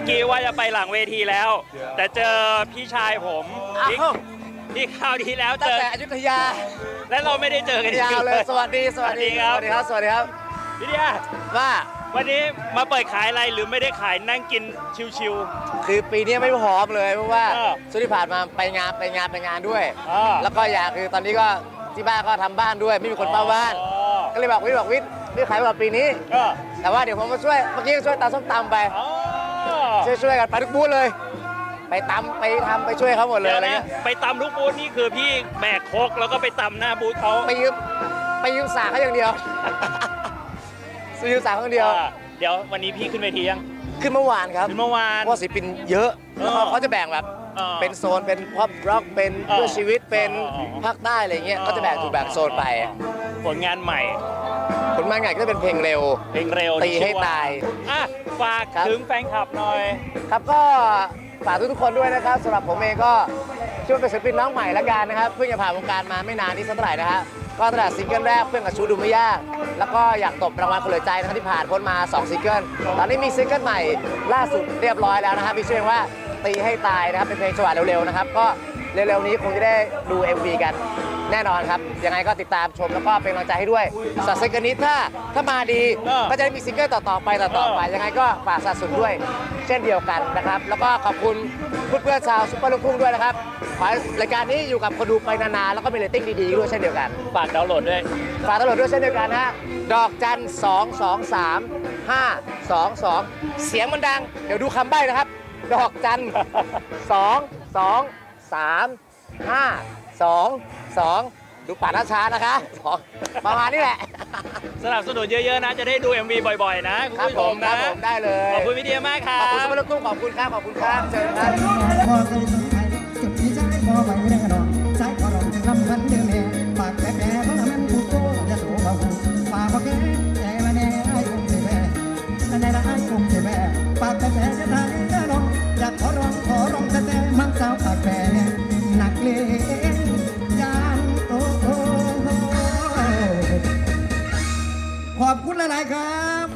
อกี้ว่าจะไปหลังเวทีแล้ว แต่เจอพี่ชายผมที่อ้าว ที่คราวที่แล้วตั้เจงอแต่อยุธยาและเราไม่ได้เจอกันยาวเลย สวัสดีสวัสดีครับสวัสดีครับสวัสดีครับพี่เดียว่าวันนี้มาเปิดขายอะไรหรือไม่ได้ขายนั่งกินชิว คือปีนี้ไม่พร้อมเลยเพราะว่าเออช่วงที่ผ่านมาไปงานไปงานไปงานด้วยๆอ่าแล้วก็อยากคือตอนนี้ก็ที่บ้านก็ทำบ้านด้วย ไม่มีคนเฝ้าบ้าน อ๋อก็เลยบอกวิทย์บอกวิทย์วิทย์ขายว่าปีนี้ ก็ แต่ว่าเดี๋ยวผมมาช่วยเมื่อกี้ก็ช่วยตำส้มตำไป อ๋อ ช่วยช่วยกันไปทุกบูธเลย ไปตำไปทำไปช่วยเขาหมดเลยเดี๋ยวอะไรนะเงี้ยไปตำทุกบูธนี่คือพี่แบกโคกแล้วก็ไปตำหน้าบูธเขา ไปยืมไปยืมสากเขาอย่างเดียวซื้อยืมสากเขาอย่างเดียว อ่าเดี๋ยววันนี้พี่ขึ้นเวทียัง ขึ้นเมื่อวานครับขึ้นเมื่อวานเพราะว่าศิลปินเยอะแล้วเขาเออ เขาจะแบ่งแบบ อ่าเป็นโซนเป็นพ o อร็อกเป็นเออเพื่อชีวิตเป็นเออเออภาคใต้อะไรเงี้ยก็จะแบ่งถูกแบ่งโซนไปผลงานใหม่ ผลงานใหญ่ก็จะเป็นเพลงเร็ว เพลงเร็วตีให้ตาย อะฝากครับ ถึงแฟนคลับหน่อย ครับก็ฝากทุกๆคนด้วยนะครับสำหรับผมเองก็ช่วยเป็นศิลปินน้องใหม่ละกันนะครับเพิ่งจะผ่านวงการมาไม่นานนี้สักเท่าไหร่นะฮะก็ตั้งแต่ซิงเกิลแรกเพื่อนกับชูดูไม่ยาก แล้วก็อยากตบรางวัลคนเหลือใจนะครับที่ผ่านพ้นมา2ซิงเกิลตอนนี้มีซิงเกิลใหม่ล่าสุดเรียบร้อยแล้วนะครับมีชื่อเพลงว่า ตีให้ตายนะครับ เป็นเพลงจังหวะเร็วๆนะครับ ก็เร็วๆนี้คงจะได้ดู MV กันแน่นอนครับ ยังไงก็ติดตามชมแล้วก็เป็นกำลังใจให้ด้วยสัตว์ซิงเกิลนี้ถ้าถ้ามาดีเออก็จะได้มีซิงเกิลต่อๆไปต่อๆไป ยังไงก็ฝากสนับสนุนด้วย เช่นเดียวกันนะครับ แล้วก็ขอบคุณเพื่อนๆชาวซุปเปอร์ลูกทุ่งด้วยนะครับขอให้รายการนี้อยู่กับคนดูไปนานๆแล้วก็มีเรตติ้งดีๆด้วยเช่นเดียวกัน ฝากดาวน์โหลดด้วย ฝากตำรวจด้วยเช่นเดียวกันนะฮะดอกจันสองสองสามห้าสองสองเสียงมันดัง เดี๋ยวดูคำใบ้นะครับ ดอกจันสองสองสามห้าสองสองดูป่าช้าๆนะคะสองประมาณนี้แหละ สนับสนุนเยอะๆนะ จะได้ดู MV บ่อยๆ นะคุณครับผู้ผชมมครันะบผมได้เลยขอบคุณพี่เดียมากครัขบอบคุณสมรภูมิขอบคุณครับขอบคุณครับเชิญครับพอเคยสงสัยจุดที่ใจพอไหวแน่นอนใจขอลองจึงลำพันเดือแม่ปากแก่แก่เพราะมันผูกโตจะโตเบาปากพอแก่ใจมาแน่ไอ้คงเจ็บแม่แน่ละไอ้คงเจ็บแม่ปากแก่แก่จะได้แมักสาวปากแก่หนักเลงยานโอ้โหขอบคุณหลาย ๆ ครับ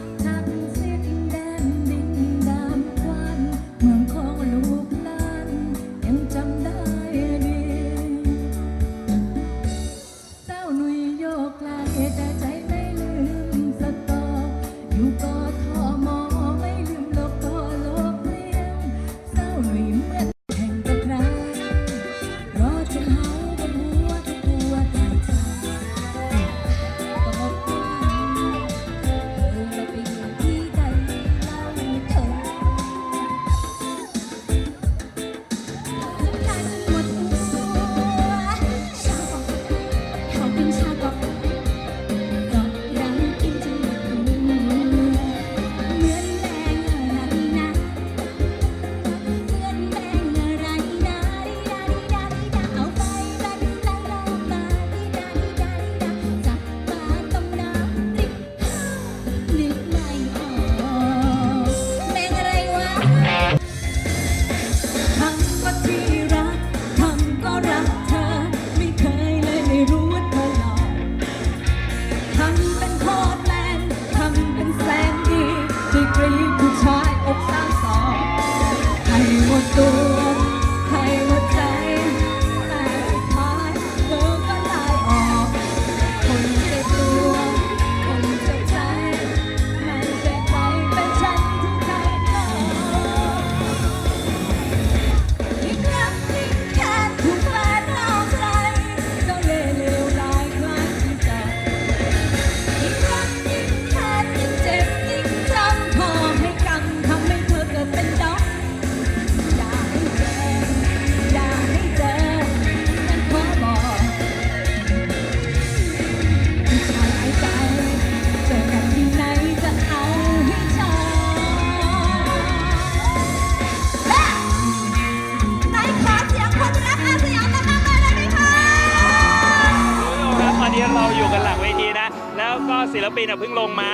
ศิลปินอะเพิ่งลงมา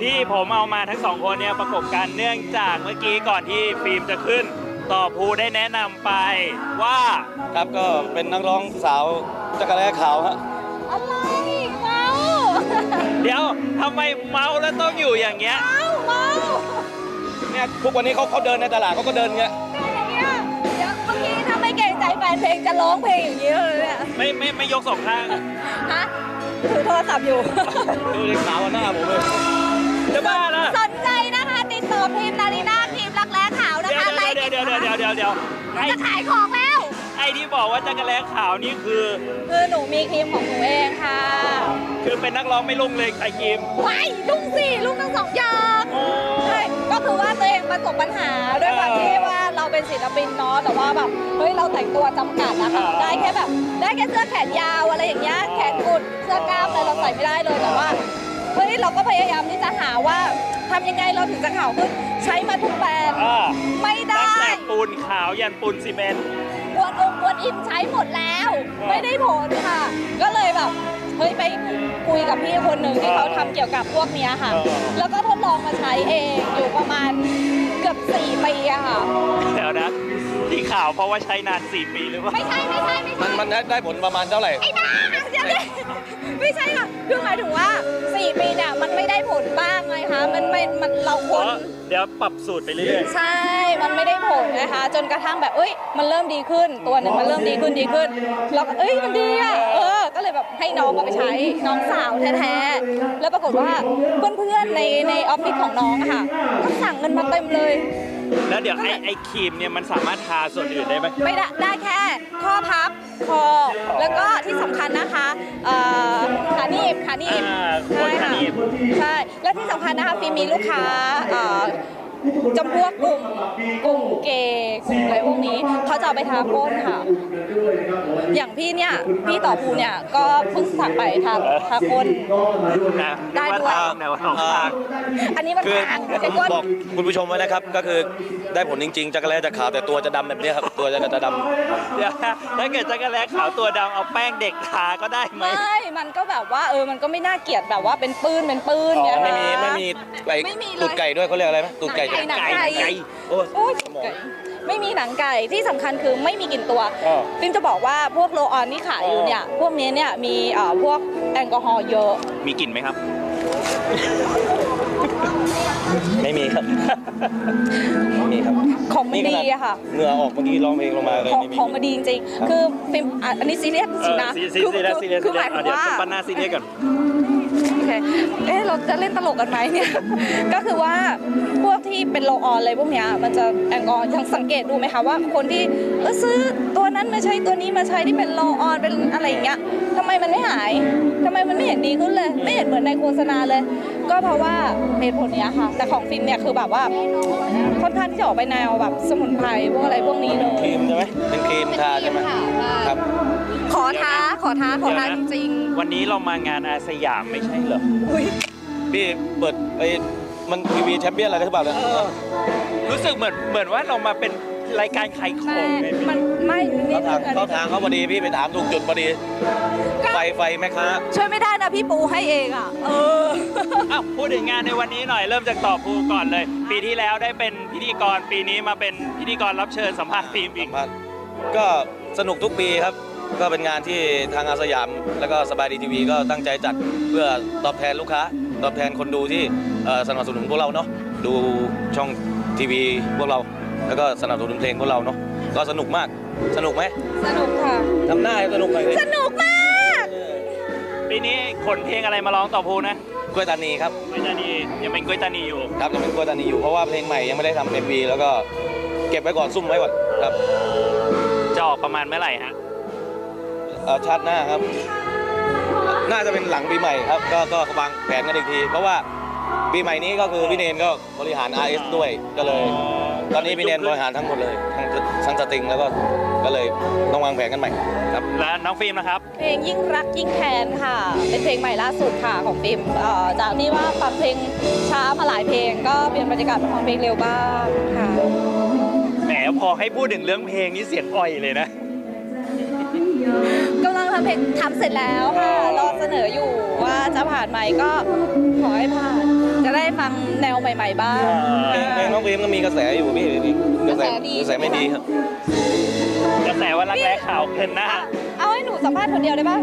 ที่ผมเอามาทั้งสองคนเนี่ยประกบกันเนื่องจากเมื่อกี้ก่อนที่ฟิล์มจะขึ้น ต่อภูได้แนะนำไปว่าครับก็เป็นนักร้องสาวจักรแล้ขาวฮะอะไรเมาเดี๋ยวทำไมเมาแล้วต้องอยู่อย่างเงี้ย เมาเมาเนี่ยทุกวันนี้เขาเขาเดินในตลาดเขาก็เดินเงี้ยเนี่ยเดี๋ยวเมื่อกี้ถ้าไม่เกรงใจแฟนเพลงจะร้องเพลงอย่างนี้เลยเนี่ยไม่ไม่ไม่ยกสองข้าง ฮะ ถือโทรศัพท์อยู่ ดูในขาวหน้าผมเลยจะบ้าละสนใจนะคะติดต่อทีมนารีนาทีมรักแร้ขาวนะเดี๋ยวคะไลน์เดี๋ยวเดี๋ยวเดี๋ยวเดี๋ยวเดี๋ยวเดี๋ยวไอ้จะขายของแล้ว ไอ้ที่บอกว่าจักรแลขาวนี่คือ คือหนูมีครีมของหนูเองค่ะคือเป็นนักร้องไม่ลุ่งเลยไอ้กิมไว้ลุงสิลุงทั้งสองอย่าง โอ้ใช่ก็ คือว่าตัวเองประสบปัญหาด้วยความที่ว่าเราเป็นศิลปินเนาะแต่ว่าแบบเฮ้ยเราแต่งตัวจำกัดนะคะได้แค่แบบได้แค่เสื้อแขนยาวอะไรอย่างเงี้ยแขนกุดเสื้อกล้ามอะไรเราใส่ไม่ได้เลยแต่ว่าเฮ้ยเราก็พยายามที่จะหาว่าทำยังไงเราถึงจะขาวขึ้นใช้มาทุกแบรนด์อ่าไม่ตั้ได้งแต่ปูนขาวยันปูนซีเมนต์กวนองค์กวนอิมใช้หมดแล้ว ไม่ได้ผลค่ะ ก็เลยแบบ เฮ้ยไปคุยกับพี่คนหนึ่งที่เขาทำเกี่ยวกับพวกเนี้ยค่ะ แล้วก็ทดลองมาใช้เองอยู่ประมาณเกือบ4ปีอะค่ะ เดี๋ยวนะที่ขาวเพราะว่าใช้นาน 4 ปีหรือว่า ไม่ใช่ไม่ใช่ไม่มัใช่ นมันได้ได้ผลประมาณเท่าไหร่ ไอ้บ้าเดี๋ยวดิไม่ใช่ค่ะคือหมายถึงว่า 4 ปีเนี่ยมันไม่ได้ผลบ้างไงคะ มันไม่ มันเราคเพวรราะเดี๋ยวปรับสูตรไปเรื่อยใช่ มันไม่ได้ผลนะคะ จนกระทั่งแบบ เอ้ย มันเริ่มดีขึ้น ตัวหนึ่งมันเริ่มดีขึ้นดีขึ้น แล้วก็เอ้ย มันดีอะ เออ ก็เลยแบบให้น้องเอาไปใช้น้องสาวแท้ๆ แล้วปรากฏว่าเพื่อนๆในในออฟฟิศของน้องอะค่ะ ก็สั่งเงินมาเต็มเลยๆแล้วเดี๋ยวไอ้ไอ้ครีมเนี่ยมันสามารถทาส่วนอื่นได้ไหมไม่ได้ได้แค่ข้อพับคอแล้วก็ที่สำคัญนะคะเอ่อขาหนีบขาหนีบอ่าคนใช่ขาค่ะหนีบ ใช่ และที่สำคัญนะคะฟิล์มมีลูกค้าเอ่อ จำพวกกลุ่มกลุ่มเกย์กลุ่มอะไรพวกนี้เขาจะเอาไปทาก้นค่ะ อย่างพี่เนี่ยพี่ต่อภูเนี่ยก็เพิ่งสั่งไปทาทาก้น นะได้ด้วย ว่าทางแนวทางทาง อันนี้มันคือทางใช้ก้น บอกคุณผู้ชมไว้นะครับก็คือได้ผลจริงๆจักรแลจะขาวแต่ตัวจะดำแบบเนี้ยครับตัวจะจะดำเดี๋ยวนะถ้าเกิดจักรแลขาวตัวดำเอาแป้งเด็กทาก็ได้ไหม ไม่ มันก็แบบว่าเออ มันก็ไม่น่าเกลียดแบบว่าเป็นปื้นเป็นปื้นเนี่ยไม่นะมีไม่มีไอ้ไม่มีเลย ตูดไก่ด้วยเขาเรียกอะไรไหมตูดไก่หนังไก่ไก่ไก่โอ้ยโอ้ยสมองไก่ไม่มีหนังไก่ที่สำคัญคือไม่มีกลิ่นตัวอ้อฟิล์มจะบอกว่าพวกโลออนที่ขายอยู่เนี่ย พวกนี้เนี่ยมีเอ่อพวกแอลกอฮอล์เยอะ มีกลิ่นไหมครับ ไม่มีครับ ไม่มีครับของมันนี่ขดีนาดอะค่ะ เหงื่อออกเมื่อกี้ร้องเพลงลงมาเลยของไม่มี ของมันดีจริงๆ คือฟิล์มอะอันนี้ซีเรียสจเอริงอๆนะ ซีซีคือซีเรียสซีเรียสคือหมายถึอะงเดี๋ยวว่า ปั้นหน้าซีเรียสก่อน โอเค เอ๊ะ เราจะเล่นตลกกันไหมเนี่ย ก็คือว่าพวก ที่เป็นโลออนอะไรพวกเนี้ยมันจะแอลกอฮอล์ยังสังเกตดูไหมคะว่าคนที่เออซื้อตัวนั้นมาใช้ตัวนี้มาใช้ที่เป็นโลออนเป็นอะไรอย่างเงี้ยทำไมมันไม่หายทำไมมันไม่เห็นดีขึ้นเลย ไม่เห็นเหมือนในโฆษณาเลย ก็เพราะว่าเหตุผลเนี้ยค่ะ แต่ของฟิล์มเนี่ยคือแบบว่าค่อนข้างที่จะออกไปแนวแบบสมุนไพรพวกอะไรพวกนี้เลยครีมใช่ไหมเป็นครีมทาใช่ไหมครับ ขอท้าขอท้าขอท้าจริงวันนี้เรามางานอาสยามไม่ใช่เหรอๆอุ้ยพี่เปิดไอ้ มันทีวีแชมเปี้ยนอะไรหรือเปล่าเนี่ยรู้สึกเหมือนเหมือนว่าเรามาเป็นรายการขายขอแม่งเลยมันไม่นิดเขานึทางงอันเขานี้ทางเขาพอดีพี่ไปถามถูกจุดพอดี ไฟไฟแม่ค้า ช่วยไม่ได้นะพี่ปูให้เองอะ เออ อ้าวพูดถึงงานในวันนี้หน่อยเริ่มจากต่อภูก่อนเลย ปีที่แล้วได้เป็นพิธีกรปีนี้มาเป็นพิธีกรรับเชิญสัมภาษณ์ฟิล์มอีก สัมภาษณ์ก็สนุกทุกปีครับ ก็เป็นงานที่ทางอาสยาม แล้วก็สบายดีทีวีก็ตั้งใจจัดเพื่อตอบแทนลูกค้า ตอบแทนคนดูที่เอ่อสนับสนุนพวกเราเนาะดูช่องทีวีพวกเรา แล้วก็สนับสนุนเพลงพวกเราเนาะก็สนุกมากสนุกไหมสนุกค่ะทำหน้าให้สนุกหน่อยเลยสนุกมากปีนี้ขนเพลงอะไรมาร้องต่อภูนะกล้วยตานีครับกล้วยตานียังเป็นกล้วยตานีอยู่ครับยังเป็นกล้วยตานีอยู่เพราะว่าเพลงใหม่ยังไม่ได้ทำเอ็มวีแล้วก็เก็บไว้ก่อนซุ่มไว้ก่อนครับจะออกประมาณเมื่อไหร่ฮะเอ่อชาติหน้าครับ น่าจะเป็นหลังปีใหม่ครับ ก็ก็วางแผนกันอีกที เพราะว่าปีใหม่นี้ก็คือพี่เนนก็บริหาร RS ด้วยก็เลย ตอนนี้พี่เนนบริหารทั้งหมดเลยทั้งทั้งสตริงแล้วก็ก็เลยต้องวางแผนกันใหม่ครับ และน้องฟิล์มนะครับ เพลงยิ่งรักยิ่งแค้นค่ะ เป็นเพลงใหม่ล่าสุดค่ะของฟิล์มเอ่อจากที่ว่าฟังเพลงช้ามาหลายเพลง ก็เปลี่ยนบรรยากาศมาฟังเพลงเร็วบ้างค่ะ แหมพอให้พูดถึงเรื่องเพลงนี่เสียงอ่อยเลยนะ กำลังทำเพลงทำเสร็จแล้วค่ะรอเสนออยู่ว่าจะผ่านไหมก็ขอให้ผ่าน จะได้ฟังแนวใหม่ ๆ บ้างเพลงเพลงน้องฟิล์มก็มีกระแสอยู่พี่กระแสกระแสดีกระแสไม่ดีครับกระแสว่ารักแร้ขาวเกินหน้า เอาให้หนูสัมภาษณ์คนเดียวได้ป่ะ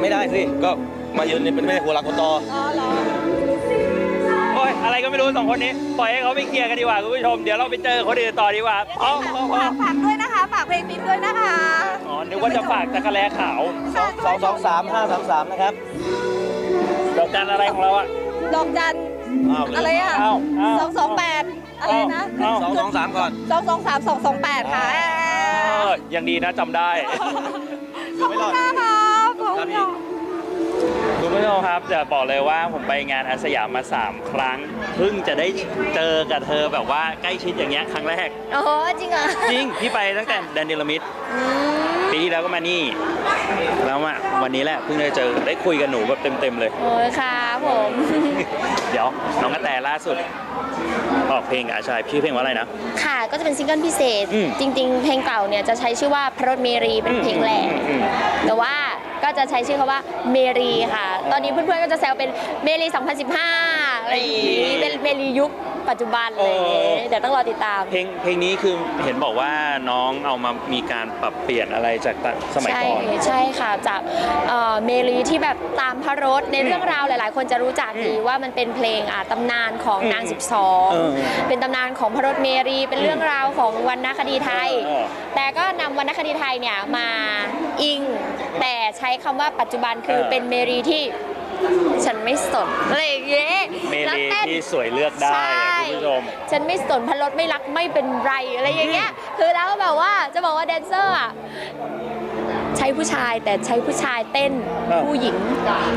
ไม่ได้สิก็มายืนนี่เป็นไม่ได้หัวหลักหัวตออ๋อเหรอโอ้ยอะไรก็ไม่รู้สองคนนี้ ปล่อยให้เขาไปเคลียร์กันดีกว่าคุณผู้ชม เดี๋ยวเราไปเจอคนอื่นต่อดีกว่าอ๋อพอพอฝากฝากด้วยนะคะ ฝากเพลงฟิล์มด้วยนะคะอ๋อนึกว่าจะฝากตะกะแลขาวสองสองสามห้าสามสามนะครับ ดอกจันอะไรของเราอะดอกจันอ้าวอะไรอะเอ้าเอ้าสองสองแปดอะไรนะเอ้า สองสองสามก่อน สองสองสามสองสองแปดค่ะเออยังดีนะจำได้ ขอบคุณมากค่ะขอบคุณ ค่ะคุณผู้ชมครับจะบอกเลยว่าผมไปงานอาสยามมา 3 ครั้งเพิ่งจะได้เจอกับเธอแบบว่าใกล้ชิดอย่างเงี้ยครั้งแรก โอ้โหจริงเหรอจริงพี่ไปตั้งแต่แดนเดลมิดอืมปีที่แล้วก็มานี่ แล้วมาวันนี้แหละเพิ่งได้เจอได้คุยกับหนูแบบเต็มๆเลย โอ้ยค่ะผม เดี๋ยวน้องกระแตล่าสุด ออกเพลงกับอาชายชื่อเพลงว่าอะไรนะ ค่ะก็จะเป็นซิงเกิลพิเศษ อืมจริง ๆ เพลงเก่าเนี่ยจะใช้ชื่อว่าพระรถเมรีเป็นเพลงแรกอืมอืมอืม แต่ว่า ก็จะใช้ชื่อเขาว่าเมรีค่ะ ตอนนี้เพื่อนๆก็จะแซวเป็นเมรี 2015อะไรอย่างนี้เป็นเมรียุค ปัจจุบันอะไรอย่างงี้เดี๋ยวต้องรอติดตาม เพลงเพลงนี้คือเห็นบอกว่าน้องเอามามีการปรับเปลี่ยนอะไรจากสมัยใช่ก่อน ใช่ค่ะจากเอ่อเมรีที่แบบตามพระรถในเรื่องราวหลาย ๆ คนจะรู้จักดีว่ามันเป็นเพลงอ่าตำนานของนาง อืมเออ12 เป็นตำนานของพระรถเมรีเป็นเรื่องราวของวรรณคดีไทย เออแต่ก็นำวรรณคดีไทยเนี่ยมาอิง แต่ใช้คำว่าปัจจุบันคือเออเป็นเมรีที่ ฉันไม่สนอะไรอย่างเงี้ยเมแล้วลีเต้น ที่สวยเลือกได้ใช่ อะคุณผู้ชม ฉันไม่สนพระรถไม่รักไม่เป็นไรอะไรอย่างเงี้ยคือแล้วแบบว่าจะบอกว่าแดนเซอร์อะใช้ผู้ชายแต่ใช้ผู้ชายเต้นเออผู้หญิง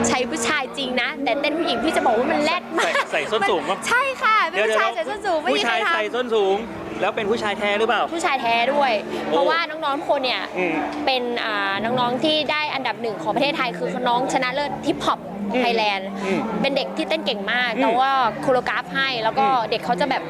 ใช้ผู้ชายจริงนะ แต่เต้นผู้หญิงพี่จะบอกว่ามันแรดมากใส่ใส่ส้นสูงปะใช่ค่ะเป็นผู้ชายใส่ส้นสูงไม่ผู้มีใครชายทใส่ส้นสูง แล้วเป็นผู้ชายแท้หรือเปล่าำผู้ชายแท้ด้วย เพราะว่าน้องๆคนเนี่ย อืม เป็นอ่าน้องๆที่ได้อันดับหนึ่งของประเทศไทยคือน้องชนะเลิศฮิปฮอป ไทยแลนด์อืมเป็นเด็กที่เต้นเก่งมากอืมแต่ว่าโคโรกราฟให้ แล้วก็อืมเด็กเขาจะแบบ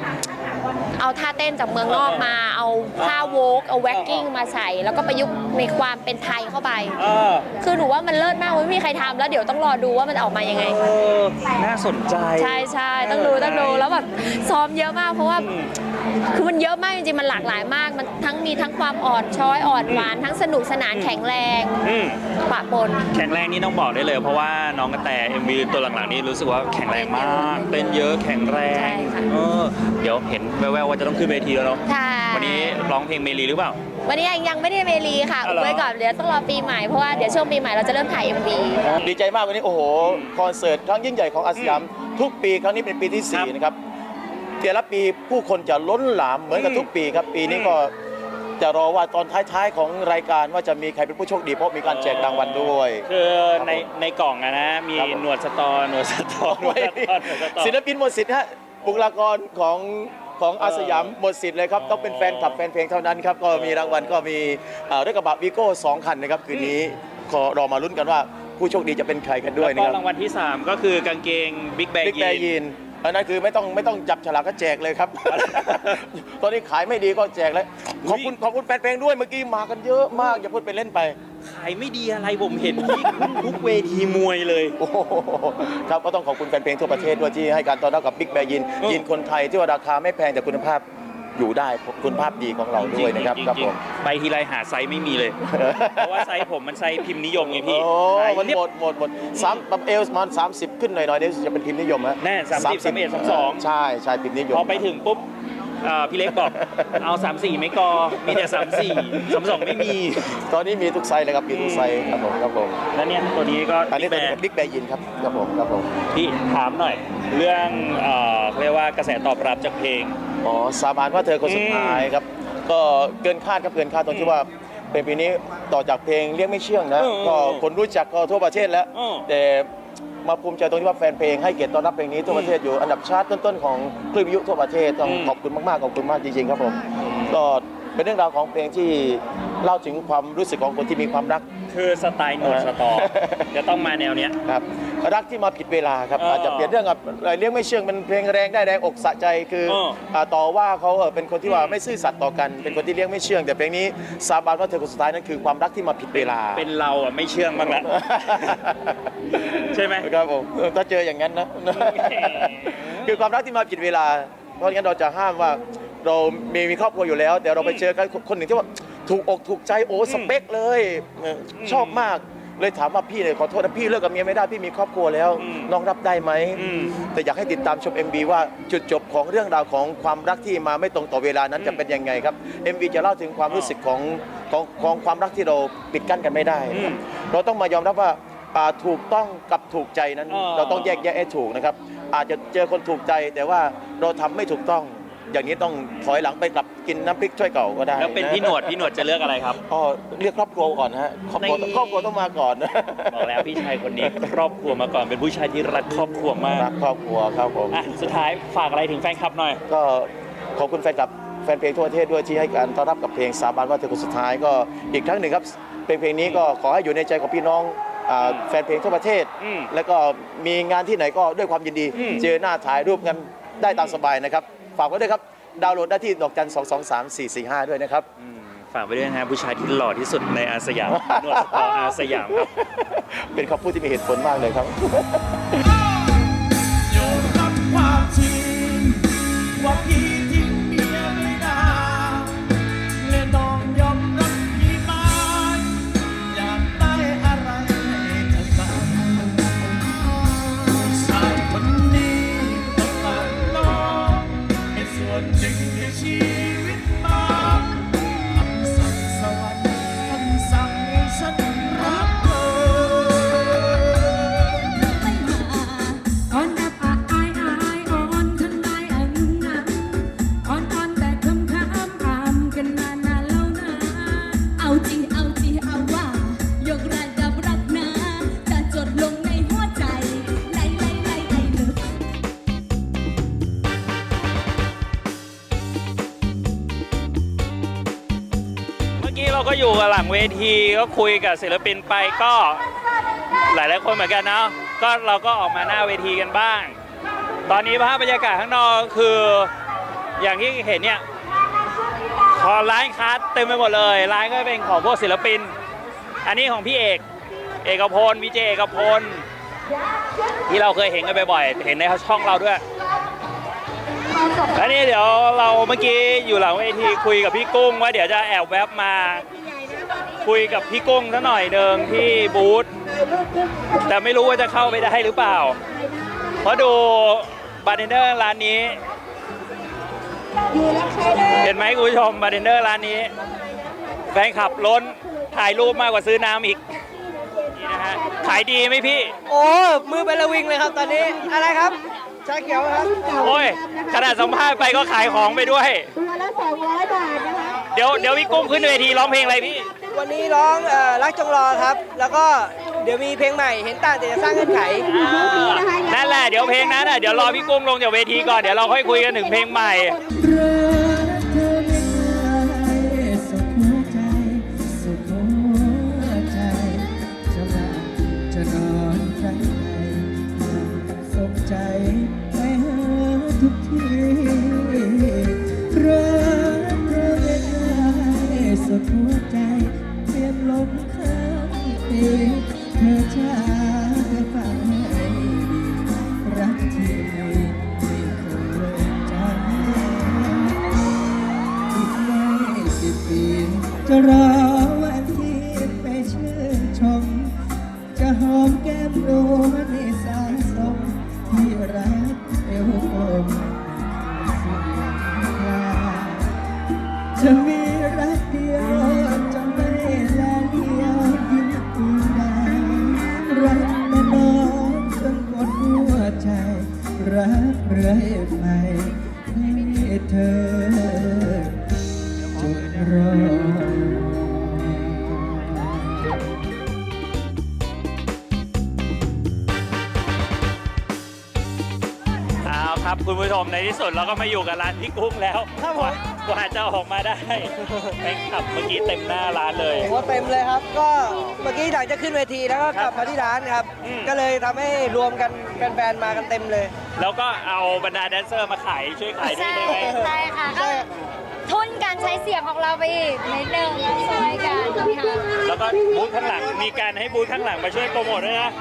เอาท่าเต้นจากเมืองนอกมา เอาท่าโวกเอาแว็กกิ้งมาใส่ แล้วก็ประยุกต์ในความเป็นไทยเข้าไป เออคือหนูว่ามันเลิศมากไม่มีใครทำแล้วเดี๋ยวต้องรอดูว่ามันจะออกมายังไง เออน่าสนใจใช่ใช่ต้องดูต้องดูแล้วแบบซ้อมเยอะมากเพราะว่าอืมคือมันเยอะมากจริงๆมันหลากหลายมาก มันทั้งมีทั้งความอ่อนช้อยอ่อนหวานทั้งสนุกสนานแข็งแรงอืมปะปน แข็งแรงนี่ต้องบอกได้เลย เพราะว่าน้องกระแต MV ตัวหลังๆนี่รู้สึกว่าแข็งแรงมาก เต้นเยอะแข็งแรใช่งค่ะ เออเดี๋ยวเห็น แววๆว่าจะต้องขึ้นเวทีแล้วเนาะค่ะวันนี้ร้องเพลงเมลีหรือเปล่า วันนี้ยังไม่ได้เมลีค่ะอ๋ออุเหรอบไว้ก่อนเดี๋ยวต้องรอปีใหม่เพราะว่าเดี๋ยวช่วงปีใหม่เราจะเริ่มถ่าย MV ดีใจมากวันนี้โอ้โหคอนเสิร์ตครั้งยิ่งใหญ่ของอาสยามทุกปีครั้งนี้เป็นปีที่ครับ4นะครับแต่ละปีผู้คนจะล้นหลามเหมือนกับอืมทุกปีครับปีนี้อืมก็จะรอว่าตอนท้ายๆของรายการว่าจะมีใครเป็นผู้โชคดีเพราะมีการแจกรางวัลด้วย คือในครับผมในกล่องอะนะมีครับผมหนวดสตอหนวดสตอหนวดสตอหนวดสตอศิลปินหมดสิทธิ์ฮะบุคลากรของ ของอาสยามหมดสิทธิ์เลยครับอ๋อต้องเป็นแฟนคลับแฟนเพลงเท่านั้นครับ ก็มีรางวัลก็มีเอ่อรถกระบะวีโก้สองคันนะครับ คืนนี้ขอรอมาลุ้นกันว่าผู้โชคดีจะเป็นใครกันด้วยแล้วนะก็ครับรางวัลที่ 3 ก็คือกางเกงบิ๊กแบบิ๊กแบยียีนอันนั้นคือไม่ต้องไม่ต้องจับฉลากก็แจกเลยครับ ตอนนี้ขายไม่ดีก็แจกแล้วขอบคุณขอบคุณแฟนเพลงด้วยเมื่อกี้มากันเยอะมากอย่าพูดไปเล่นไป ขายไม่ดีอะไรผมเห็นที่ขึ้นทุกเวทีมวยเลย โอ้โหครับก็ต้องขอบคุณแฟนเพลงทั่วประเทศด้วยที่ให้การต้อนรับกับบิ๊กแบยีนเออยีนคนไทยที่ว่าราคาไม่แพงแต่คุณภาพอยู่ได้คุณภาพดีของเราด้วยนะครับจงๆครับผม ไปทีไรหาไซส์ไม่มีเลย เพราะว่าไซส์ผมมันไซส์พิมพ์นิยมไงพี่โอ้ขายมันเรียบ หมดหมดหมดสามแบบเอลส์มันสามสิบขึ้นหน่อยๆนี่จะเป็นพิมพ์นิยมฮะแน่30 31 32 ใช่ใช่พิมพ์นิยมพอไปถึงปุ๊บ เอ่อพี่เล็กบอกเอา 3 4 ไม่กอ มีแต่ 3 4 3 2 ไม่มีตอนนี้มีทุกไซส์เลยครับมีทุกไซส์ครับผมครับผมแล้วเนี่ยตัวนี้ก็อันนี้แบเป็นรนด์บิ๊กแบยินครับครับผมครับผมพี่ถามหน่อย เรื่องเอ่อเขาเรียกว่ากระแสตอบรับจากเพลง อ๋อสาบานว่าเธอคนสุดอืมท้ายครับ ก็เกินคาดครับเกินคาดตรงที่ว่าเป็นปีนี้ต่อจากเพลงเรียกไม่เชื่องนะเออก็คนรู้จักก็ทั่วประเทศแล้ว เออ แต่ มาภูมิใจตรงที่ว่าแฟนเพลงให้เกียรติต้อนรับเพลงนี้ทั่วประเทศอยู่อันดับชาร์ตต้นๆของคลื่นวิทยุทั่วประเทศต้องอืมขอบคุณมากๆขอบคุณมากจริงๆครับผมก็เป็นเรื่องราวของเพลงที่เล่าถึงความรู้สึกของคนที่มีความรัก คือสไตล์หนวดสตอจะต้องมาแนวเนี้ย ครับรักที่มาผิดเวลาครับเออออาจจะเปลี่ยนเรื่องกับอะไรเลี้ยงไม่เชื่องเป็นเพลงแรงได้แรงอกสะใจคือเอออ่าต่อว่าเขาเออเป็นคนที่ว่าอืมไม่ซื่อสัตย์ต่อกัน เป็นคนที่เลี้ยงไม่เชื่องแต่เพลงนี้สาบานว่าเธอคนสุดท้ายนั่นคือความรักที่มาผิดเวลา เป็นเราอะไม่เชื่องบ้างละ ใช่ไหม ครับผมเออถ้าเจออย่างนั้นนะ คือความรักที่มาผิดเวลา เพราะงั้นเราจะห้ามว่าเรามีมีครอบครัวอยู่แล้ว แต่เราไปเจอกันคนหนึ่งที่ว่า ถูกอกถูกใจโอ้สเปคเลยเออชอบมากเลยถามว่าพี่เลยขอโทษนะพี่เลิกกับเมียไม่ได้พี่มีครอบครัวแล้วอืมน้องรับได้ไหมอืมแต่อยากให้ติดตามชม MV ว่าจุดจบของเรื่องราวของความรักที่มาไม่ตรงต่อเวลานั้นอืมจะเป็นยังไงครับ MV จะเล่าถึงความรู้สึกของของของความรักที่เราปิดกั้นกันไม่ได้นะครับเราต้องมายอมรับว่าอ่าถูกต้องกับถูกใจนั้นอ๋อเราต้องแยกแยะให้ถูกนะครับ อาจจะเจอคนถูกใจแต่ว่าเราทำไม่ถูกต้อง อย่างนี้ต้องถอยหลังไปกลับกินน้ำพริกถ้วยเก่าก็ได้แล้วเป็นพี่หนวดพี่หนวดจะเลือกอะไรครับอ๋อเรียกครอบครัวก่อนนะฮะครอบครัวนี่ครอบครัวต้องมาก่อนนะบอกแล้วพี่ชายคนนี้ ครอบครัวมาก่อนเป็นผู้ชายที่รักครอบครัวมากรักครอบครัวครับผมอะสุดท้ายฝากอะไรถึงแฟนคลับหน่อย ก็ขอบคุณแฟนคลับแฟนเพลงทั่วประเทศด้วยที่ให้การต้อนรับกับเพลงสาบานว่าเธอคนสุดท้ายก็อีกครั้งหนึ่งครับเพลงเพลงนี้ก็ขอให้อยู่ในใจของพี่น้องอ่าแฟนเพลงทั่วประเทศอืมแล้วก็มีงานที่ไหนก็ด้วยความยินดีอืมเจอหน้าถ่ายรูปกันได้ตามสบายนะครับ ฝากไว้ด้วยครับ ดาวน์โหลดได้ที่ดอกจัน2 2 3 4 4 5ด้วยนะครับ อืมฝากไปด้วยนะฮะผู้ชายที่หล่อที่สุดในอาสยามหนวดสปอร์อาสยามครับ เป็นคำพูดที่มีเหตุผลมากเลยครับ หลังเวทีก็คุยกับศิลปินไปก็หลายหลายคนเหมือนกันเนาะก็เราก็ออกมาหน้าเวทีกันบ้าง ตอนนี้ภาพบรรยากาศข้างนอกคืออย่างที่เห็นเนี่ยพอร้านค้าเต็มไปหมดเลยร้านก็เป็นของพวกศิลปิน อันนี้ของพี่เอกเอกพลวิเจเอกพลที่เราเคยเห็นกันบ่อยๆเห็นในช่องเราด้วยแล้วนี่เดี๋ยวเราเมื่อกี้อยู่หลังเวทีคุยกับพี่กุ้งว่าเดี๋ยวจะแอบแวบมา คุยกับพี่กุ้งสักหน่อยหนึ่งที่บูธแต่ไม่รู้ว่าจะเข้าไปได้หรือเปล่า เพราะดูบาร์เทนเดอร์ร้านนี้ เห็นไหมคุณผู้ชมบาร์เทนเดอร์ร้านนี้แฟนขับล้นถ่ายรูปมากกว่าซื้อน้ำอีกนี่นะฮะขายดีไหมพี่ โอ้ มือเป็นระวิงเลยครับตอนนี้ อะไรครับ ชาเขียวครับ โอ้ยขนาดสัมภาษณ์ไปก็ขายของไปด้วย ตัวละ200 บาทนะคะเดี๋ยวเดี๋ยวพี่กุ้งขึ้นเวทีร้องเพลงอะไรพี่ วันนี้ร้องเอ่อรักจงรอครับ แล้วก็เดี๋ยวมีเพลงใหม่เห็นต่างแต่จะสร้างเงื่อนไข นั่นแหละเดี๋ยวเพลงนั้นน่ะเดี๋ยวรอพี่กุ้งลงจากเวทีก่อนเดี๋ยวเราค่อยคุยกันถึงเพลงใหม่ รั จะรอวันที่ไปชื่นชม จะหอมแก้มโรมันให้สายสมที่รักเอวกลมจะมีรักเดียวจะไม่แลเลียวยิ่งอื่นใดรักแต่น้องจนหมดหัวใจ รักเรื่อยไป ครับคุณผู้ชมในที่สุดเราก็มาอยู่กับร้านพี่กุ้งแล้วครับผม กว่าจะออกมาได้แฟนคลับเมื่อกี้เต็มหน้าร้านเลย ผมว่าเต็มเลยครับ ก็เมื่อกี้หลังจะขึ้นเวทีแล้วก็กลับมาที่ร้านครับ อืม ก็เลยทำให้รวมกันแฟนๆมากันเต็มเลย แล้วก็เอาบรรดาแดนเซอร์มาขายช่วยขายด้วยใช่ใช่ไหมใช่ค่ะก็ทุนการใช้เสียงของเราไปอีกนิดนึงช่วยกันค่ะแล้วก็บูธข้างหลังมีการให้บูธข้างหลังมาช่วยโปรโมทด้วยนะ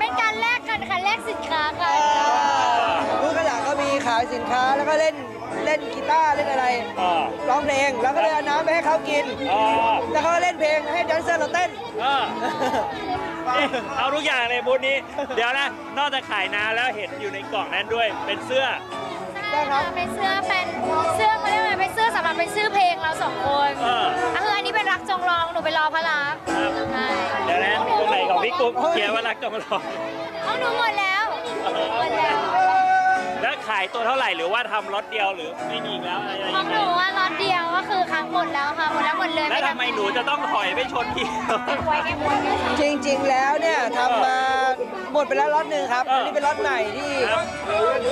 เป็นการแลกกันค่ะแลกสินค้ากันรูปข้างหลังก็มีขายายสินค้าแล้วก็เล่นเล่นกีตาร์เล่นอะไรอ่าร้องเพลงแล้วก็เลยเอาน้ำไปให้เขากิน อ่าแล้วเขาก็เล่นเพลงให้แดนเซอร์เราเต้น อ่านี่เอาทุกอย่างเลยบูธนี้ เดี๋ยวนะนอกจากขายน้ำแล้วเห็นอยู่ในกล่องนั้นด้วย เป็นเสื้อ ได้ครับ เป็นเสื้อเป็นเสื้อเขาเรียกว่าเป็นเสื้อสำหรับเป็นชื่อเพลงเราสองคนเอออะคืออันนี้เป็นรักจงรองหนูไปรอพระรักครับใช่เดี๋ยวนะตรงไหนของพี่กุ๊กเขียนว่ารักจงรอของหนูหมดแล้วหมดแล้วแล้ว ขายตัวเท่าไหร่หรือว่าทำรถเดียวหรือไม่มีอีกแล้วอะไรยังของไงหนูว่าล็อตเดียวก็คือครั้งหมดแล้วค่ะหมดแล้วหมดเลยแล้วทำไมหนูจะต้องถอยไปชนพี่ ไว้แค่คนเดียวจริงๆ แล้วเนี่ยทำมาหมดไปแล้วล็อตหนึ่งครับเอออัอันนี้เป็นล็อตใหม่ที่ครับ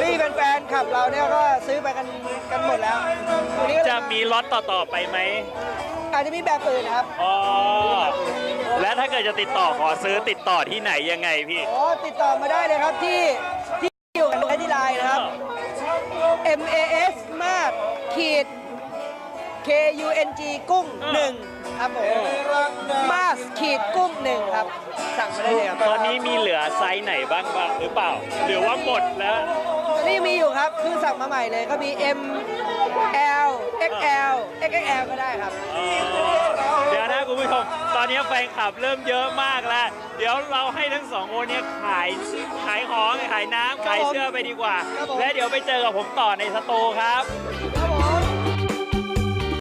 ที่แฟนๆขับเราเนี่ยก็ซื้อไปกันกันหมดแล้ววันนี้ก็จะมีล็อตต่อๆไปไหมอาจจะมีแบบอื่นนะครับอ๋อแล้วถ้าเกิดจะติดต่อขอซื้อติดต่อที่ไหนยังไงพี่โอ้ติดต่อมาได้เลยครับที่ที่ อยู่กันที่ไลน์นะครับ M A S มาดขีด K U N G กุ้งหนึ่งครับผมมาสขีดกุ้งหนึ่งครับ สั่งมาได้เลยครับ ตอนนี้มีเหลือไซส์ไหนบ้างบ้างหรือเปล่า หรือว่าหมดแล้ว ตอนนี้มีอยู่ครับเพิ่งสั่งมาใหม่เลยก็มี M L X L X X L ก็ได้ครับ เดี๋ยวนะคุณผู้ชม ตอนนี้แฟนคลับเริ่มเยอะมากแล้ว เดี๋ยวเราให้ทั้งสองคนเนี่ยขายขายของขายน้ำขายเสื้อไปดีกว่าครับผมและเดี๋ยวไปเจอกับผมต่อในสตูครับครับ